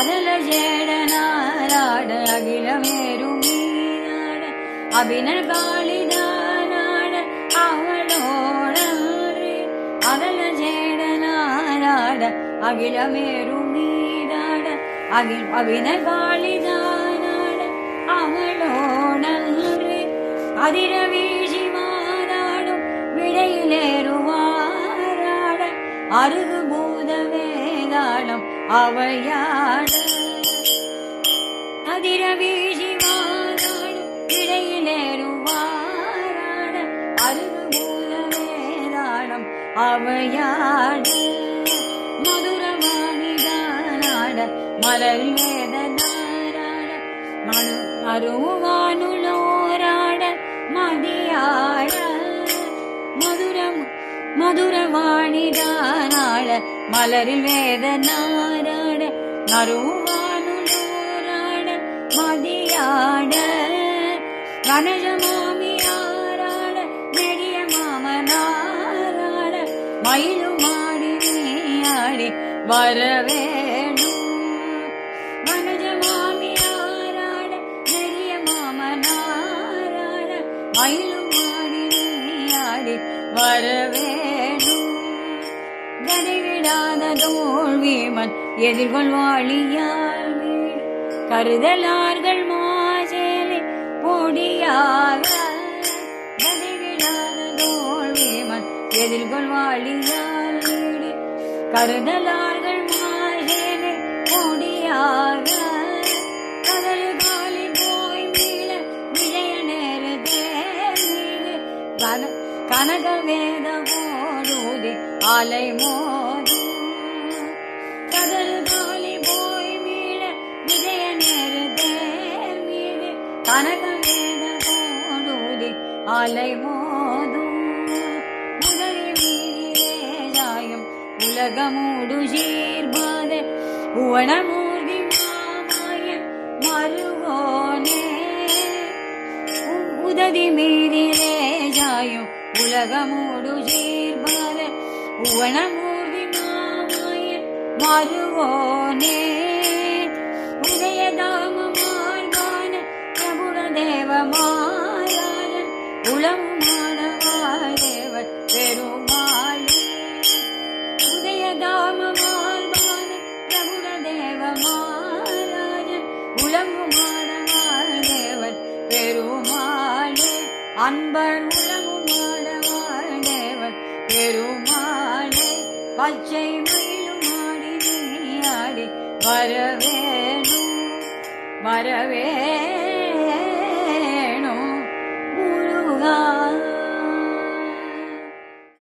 அதல ஜேடனாராட அகிலமேரும் நீராட அபின காளிதானாட அவளோடன்றி. அதல ஜேடனாராட அகிலமேரும் நீராட அகில் அபின காளிதானாட அவளோடன்றி. அதிர வீசி மாறாடும் விடையிலேறுவாராட அருகு பூத அவையாட. அதிர வீசி மாறாடும் விடையிலேறுவாராட அருகு வேதாளம் அவையாட. மதுரவாணிதானாட மலர் வேத நாராட மனு அருவானுளோராட மதிய மதுரவாணிதானாட மலரில் வேத நாராட நருவானுளோராட மதியாட கனஜமாமியாராட நெடிய மாமனாராட மயிலுமாடி நீயாடி வரவேணும் வனஜமாமியாராட நெடிய மாமனாராட மயிலுமாடி நீயாடி வரவேணும் கடைவிடாத தோல்விமன் எதிர்கொள்வாளியால் கருதலார்கள் மாசேலை பொடியாக. கடைவிடாத தோல்விமன் எதிர்கொள்வாளியால் கருதலார்கள் மாசேலை பொடியாக. கதறு காலி போய் மீள விஜய நேரதே மீது கன கனக வேத போடுதி அலை மோது கடல் காலி போய் மீள விஜய நேரதே மீது. கனக வேத போடுதி அலை மோதும். முதலி மீதிலே ஜாயம் உலகமூடு சீர்பாத உவனமூர்த்தி மாமாய மருவோ உலகமூடு சீர்பாத உவனமூர்த்தி மாமாய மருவோனே உதயதாம பிரபுண பிரபுட தேவ உளம் பெருமாளே. உதயதாம மார்பான பிரபுட தேவ பெருமாளே. அன்பர் உலங்கு பெருமானே பச்சை மயிலுமாடி நீ ஆடி வரவேணும் வரவே